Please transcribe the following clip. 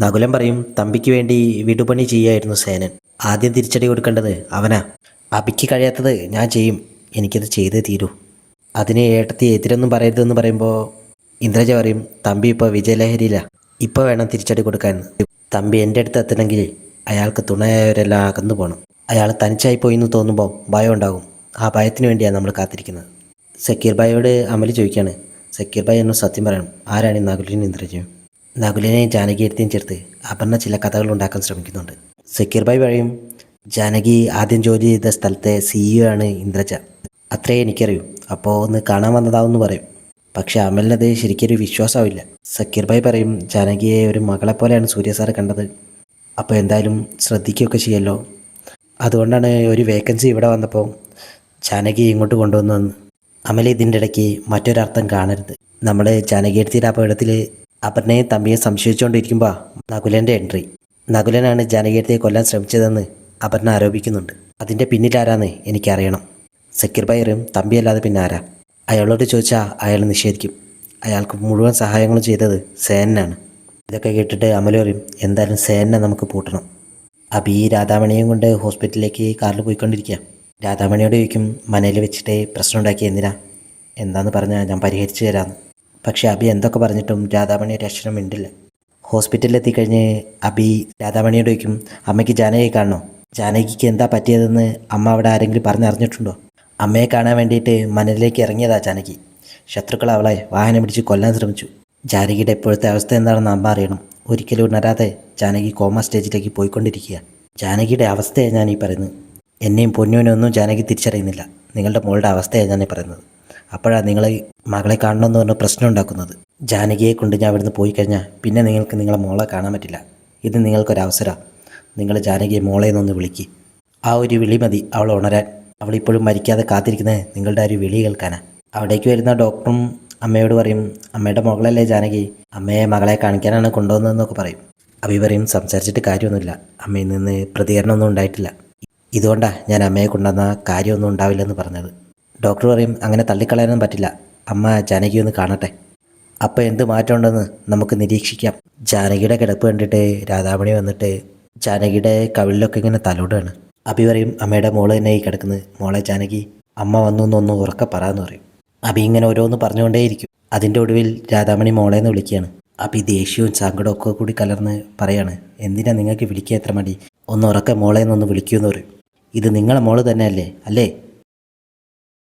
നകുലൻ പറയും തമ്പിക്ക് വേണ്ടി വിടുപണി ചെയ്യായിരുന്നു സേനൻ. ആദ്യം തിരിച്ചടി കൊടുക്കേണ്ടത് അവനാ. അബിക്ക് കഴിയാത്തത് ഞാൻ ചെയ്യും. എനിക്കത് ചെയ്തേ തീരൂ. അതിന് ഏട്ടത്തി എതിരൊന്നും പറയരുതെന്ന് പറയുമ്പോൾ ഇന്ദ്രജ പറയും തമ്പി ഇപ്പോൾ വിജയലഹരിയിലാണ് ഇപ്പോൾ വേണം തിരിച്ചടി കൊടുക്കാൻ. തമ്പി എന്റെ അടുത്ത് എത്തണമെങ്കിൽ അയാൾക്ക് തുണയായവരെല്ലാം അകന്നു പോകണം അയാൾ തനിച്ചായി പോയി എന്ന് തോന്നുമ്പോൾ ഭയം ഉണ്ടാകും. ആ ഭയത്തിന് വേണ്ടിയാണ് നമ്മൾ കാത്തിരിക്കുന്നത്. സക്കീർ ഭായിയോട് അമലി ചോദിക്കുകയാണ് സക്കീർ ഭായി സത്യം പറയണം. ആരാണ് ഈ ഇന്ദ്രജയും? നകുലിനെയും ജാനകിയെടുത്തേയും ചേർത്ത് അപർണ ചില കഥകൾ ഉണ്ടാക്കാൻ ശ്രമിക്കുന്നുണ്ട്. സക്കീർ ഭായി പറയും ജാനകി ആദ്യം ജോലി ചെയ്ത സ്ഥലത്തെ സിഇഒ ആണ് ഇന്ദ്രജ. അത്രേ എനിക്കറിയൂ. അപ്പോൾ ഒന്ന് കാണാൻ വന്നതാവെന്ന് പറയും. പക്ഷേ അമലിനത് ശരിക്കൊരു വിശ്വാസമാവില്ല സക്കീർ ഭായി പറയും ജാനകിയെ ഒരു മകളെ പോലെയാണ് സൂര്യ സാറ് കണ്ടത്. അപ്പോൾ എന്തായാലും ശ്രദ്ധിക്കുകയൊക്കെ ചെയ്യല്ലോ. അതുകൊണ്ടാണ് ഒരു വേക്കൻസി ഇവിടെ വന്നപ്പോൾ ജാനകി ഇങ്ങോട്ട് കൊണ്ടുവന്നതെന്ന്. അമല ഇതിന്റെ ഇടയ്ക്ക് മറ്റൊരർത്ഥം കാണരുത്. നമ്മൾ ജാനകിയെടുത്തിയുടെ അപകടത്തിൽ അപർണയും തമ്പിയെ സംശയിച്ചുകൊണ്ടിരിക്കുമ്പോൾ നകുലന്റെ എൻട്രി. നകുലനാണ് ജാനകിയെടുത്തിയെ കൊല്ലാൻ ശ്രമിച്ചതെന്ന് അപർണ ആരോപിക്കുന്നുണ്ട്. അതിന്റെ പിന്നിലാരാന്ന് എനിക്കറിയണം. സക്കീർ ബൈറും തമ്പിയല്ലാതെ പിന്നെ ആരാ? അയാളോട് ചോദിച്ചാൽ അയാൾ നിഷേധിക്കും. അയാൾക്ക് മുഴുവൻ സഹായങ്ങളും ചെയ്തത് സേനനാണ്. ഇതൊക്കെ കേട്ടിട്ട് അമലോറിയും എന്തായാലും സേനനെ നമുക്ക് പൂട്ടണം. അപ്പം ഈ രാധാമണിയും കൊണ്ട് ഹോസ്പിറ്റലിലേക്ക് കാറിൽ പോയിക്കൊണ്ടിരിക്കുക രാധാമണിയോട് ചോദിക്കും മനയിൽ വെച്ചിട്ട് പ്രശ്നം ഉണ്ടാക്കി എന്തിനാ? എന്താന്ന് പറഞ്ഞാൽ ഞാൻ പരിഹരിച്ചു തരാമെന്ന് പക്ഷേ അബി എന്തൊക്കെ പറഞ്ഞിട്ടും രാധാമണി ഒരു അക്ഷരം മിണ്ടില്ല. ഹോസ്പിറ്റലിൽ എത്തിക്കഴിഞ്ഞ് അബി രാധാമണിയോട് ചോദിക്കും അമ്മയ്ക്ക് ജാനകി കാണണോ? ജാനകിക്ക് എന്താ പറ്റിയതെന്ന് അമ്മ അവിടെ ആരെങ്കിലും പറഞ്ഞറിഞ്ഞിട്ടുണ്ടോ? അമ്മയെ കാണാൻ വേണ്ടിയിട്ട് മനലിലേക്ക് ഇറങ്ങിയതാ ജാനകി. ശത്രുക്കൾ അവളെ വാഹനം പിടിച്ച് കൊല്ലാൻ ശ്രമിച്ചു. ജാനകിയുടെ ഇപ്പോഴത്തെ അവസ്ഥ എന്താണെന്ന് അമ്മ അറിയണം. ഒരിക്കലും ഉണരാതെ ജാനകി കോമ സ്റ്റേജിലേക്ക് പോയിക്കൊണ്ടിരിക്കുക. ജാനകിയുടെ അവസ്ഥയാണ് ഞാൻ ഈ പറയുന്നത്. എന്നെയും പൊന്നുവിനെ ഒന്നും ജാനകി തിരിച്ചറിയുന്നില്ല. നിങ്ങളുടെ മോളുടെ അവസ്ഥയാണ് ഞാൻ പറയുന്നത്. അപ്പോഴാണ് നിങ്ങൾ മകളെ കാണണമെന്ന് പറഞ്ഞ പ്രശ്നം ഉണ്ടാക്കുന്നത്. ജാനകിയെ കൊണ്ട് ഞാൻ ഇവിടുന്ന് പോയി കഴിഞ്ഞാൽ പിന്നെ നിങ്ങൾക്ക് നിങ്ങളെ മോളെ കാണാൻ പറ്റില്ല. ഇത് നിങ്ങൾക്കൊരവസരമാണ് നിങ്ങൾ ജാനകിയെ മോളെ എന്നൊന്ന് വിളിക്ക്. ആ ഒരു വിളി മതി അവൾ ഉണരാൻ. അവൾ ഇപ്പോഴും മരിക്കാതെ കാത്തിരിക്കുന്നത് നിങ്ങളുടെ ഒരു വിളി കേൾക്കാനാണ് അവിടേക്ക് വരുന്ന ഡോക്ടറും അമ്മയോട് പറയും അമ്മയുടെ മകളല്ലേ ജാനകി? അമ്മയെ മകളെ കാണിക്കാനാണ് കൊണ്ടുവന്നതെന്നൊക്കെ പറയും. അഭി പറയും സംസാരിച്ചിട്ട് കാര്യമൊന്നുമില്ല. അമ്മയിൽ നിന്ന് പ്രതികരണമൊന്നും ഉണ്ടായിട്ടില്ല. ഇതുകൊണ്ടാണ് ഞാൻ അമ്മയെ കൊണ്ടുവന്ന കാര്യമൊന്നും ഉണ്ടാവില്ലെന്ന് പറഞ്ഞത്. ഡോക്ടർ പറയും അങ്ങനെ തള്ളിക്കളയാനൊന്നും പറ്റില്ല. അമ്മ ജാനകി ഒന്ന് കാണട്ടെ. അപ്പോൾ എന്ത് മാറ്റമുണ്ടെന്ന് നമുക്ക് നിരീക്ഷിക്കാം. ജാനകിയുടെ കിടപ്പ് കണ്ടിട്ട് രാധാമണി വന്നിട്ട് ജാനകിയുടെ കവിളിലൊക്കെ ഇങ്ങനെ തലോടാണ് അഭി പറയും അമ്മയുടെ മോൾ തന്നെ ഈ കിടക്കുന്നത് മോളെ ജാനകി അമ്മ വന്നു എന്നൊന്ന് ഉറക്കെ പറയാന്ന് പറയും. അഭി ഇങ്ങനെ ഓരോന്ന് പറഞ്ഞുകൊണ്ടേയിരിക്കും. അതിന്റെ ഒടുവിൽ രാധാമണി മോളെ എന്ന് വിളിക്കുകയാണ്. അഭി ദേഷ്യവും സങ്കടവും ഒക്കെ കൂടി കലർന്ന് പറയാണ് എന്തിനാ നിങ്ങൾക്ക് വിളിക്കുക എത്ര മടി? ഒന്ന് ഉറക്കെ മോളെ എന്നൊന്ന് വിളിക്കൂ എന്ന് പറയും. ഇത് നിങ്ങളെ മോൾ തന്നെയല്ലേ? അല്ലേ?